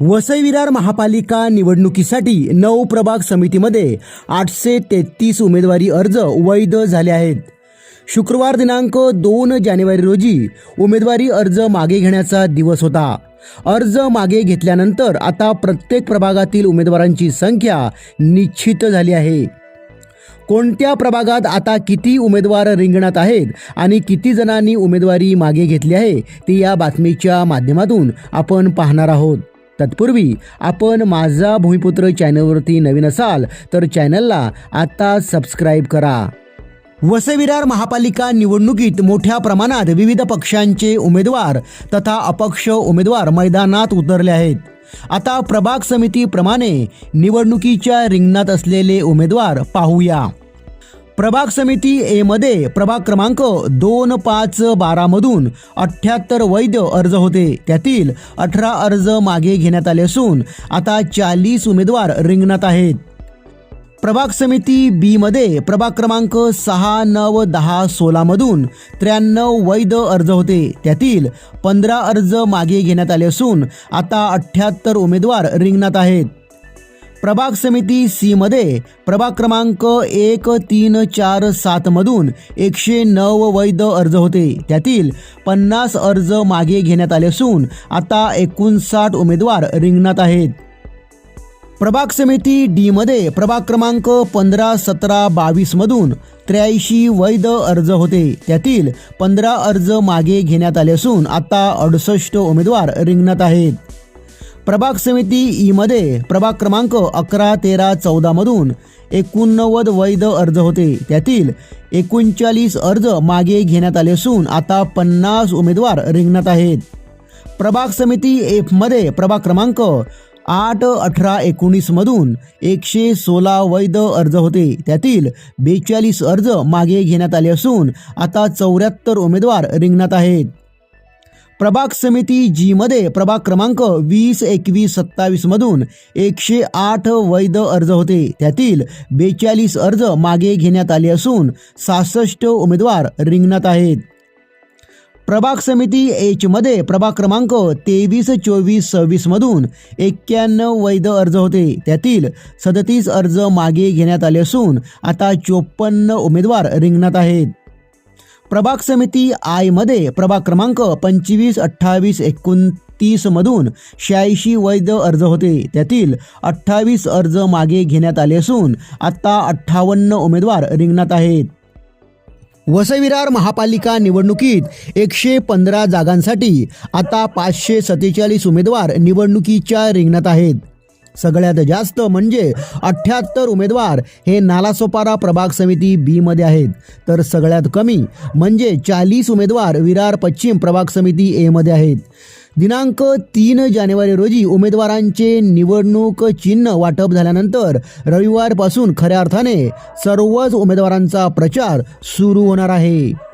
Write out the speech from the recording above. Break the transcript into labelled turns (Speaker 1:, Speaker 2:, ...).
Speaker 1: वसई विरार महापालिका निवडणुकीसाठी नऊ प्रभाग समितीमध्ये आठशे तेहतीस उमेदवारी अर्ज वैध झाले आहेत. शुक्रवार दिनांक दोन जानेवारी रोजी उमेदवारी अर्ज मागे घेण्याचा दिवस होता. अर्ज मागे घेतल्यानंतर आता प्रत्येक प्रभागातील उमेदवारांची संख्या निश्चित झाली आहे. कोणत्या प्रभागात आता किती उमेदवार रिंगणात आहेत आणि किती जणांनी उमेदवारी मागे घेतली आहे ती या बातमीच्या माध्यमातून आपण पाहणार आहोत. तत्पूर्वी आपण माझा भूमिपुत्र चॅनलवरती नवीन असाल तर चॅनलला आता सबस्क्राईब करा. वसविरार महापालिका निवडणुकीत मोठ्या प्रमाणात विविध पक्षांचे उमेदवार तथा अपक्ष उमेदवार मैदानात उतरले आहेत. आता प्रभाग समितीप्रमाणे निवडणुकीच्या रिंगणात असलेले उमेदवार पाहूया. प्रभाग समिती ए मध्ये प्रभाग क्रमांक दोन पाच बारामधून अठ्ठ्याहत्तर वैध अर्ज होते. त्यातील अठरा अर्ज मागे घेण्यात आले असून आता चाळीस उमेदवार रिंगणात आहेत. प्रभाग समिती बी मध्ये प्रभाग क्रमांक सहा नऊ दहा सोळामधून त्र्याण्णव वैध अर्ज होते. त्यातील पंधरा अर्ज मागे घेण्यात आले असून आता अठ्ठ्याहत्तर उमेदवार रिंगणात आहेत. प्रभाग समिती सी मध्ये प्रभाग क्रमांक एक तीन चार सातमधून एकशे नऊ वैध अर्ज होते. त्यातील पन्नास अर्ज मागे घेण्यात आले असून आता एकोणसाठ उमेदवार रिंगणात आहेत. प्रभाग समिती डी मध्ये प्रभाग क्रमांक पंधरा सतरा बावीसमधून त्र्याऐंशी वैध अर्ज होते. त्यातील पंधरा अर्ज मागे घेण्यात आले असून आता अडुसष्ट उमेदवार रिंगणात आहेत. प्रभाग समिती ई मध्ये प्रभाग क्रमांक अकरा तेरा चौदामधून एकोणनव्वद वैध अर्ज होते. त्यातील एकोणचाळीस अर्ज मागे घेण्यात आले असून आता पन्नास उमेदवार रिंगणात आहेत. प्रभाग समिती एफमध्ये प्रभाग क्रमांक आठ अठरा एकोणीसमधून एकशे सोळा वैध अर्ज होते. त्यातील बेचाळीस अर्ज मागे घेण्यात आले असून आता चौऱ्याहत्तर उमेदवार रिंगणात आहेत. प्रभाग समिती जी मध्ये प्रभाग क्रमांक वीस एकवीस सत्तावीसमधून एकशे आठ वैध अर्ज होते. त्यातील बेचाळीस अर्ज मागे घेण्यात आले असून सहासष्ट उमेदवार रिंगणात आहेत. प्रभाग समिती एच मध्ये प्रभाग क्रमांक तेवीस चोवीस सव्वीसमधून एक्क्याण्णव वैध अर्ज होते. त्यातील सदतीस अर्ज मागे घेण्यात आले असून आता चोपन्न उमेदवार रिंगणात आहेत. प्रभाग समिती आयमध्ये प्रभाग क्रमांक पंचवीस अठ्ठावीस एकोणतीसमधून शहाऐंशी वैध अर्ज होते. त्यातील अठ्ठावीस अर्ज मागे घेण्यात आले असून आता अठ्ठावन्न उमेदवार रिंगणात आहेत. वसविरार महापालिका निवडणुकीत एकशे पंधरा जागांसाठी आता पाचशे सत्तेचाळीस उमेदवार निवडणुकीच्या रिंगणात आहेत. सगळ्यात जास्त म्हणजे अठ्ठ्याहत्तर उमेदवार हे नालासोपारा प्रभाग समिती बी मध्ये आहेत. तर सगळ्यात कमी म्हणजे चाळीस उमेदवार विरार पश्चिम प्रभाग समिती ए मध्ये आहेत. दिनांक तीन जानेवारी रोजी उमेदवारांचे निवडणूक चिन्ह वाटप झाल्यानंतर रविवारपासून खऱ्या अर्थाने सर्वच उमेदवारांचा प्रचार सुरू होणार आहे.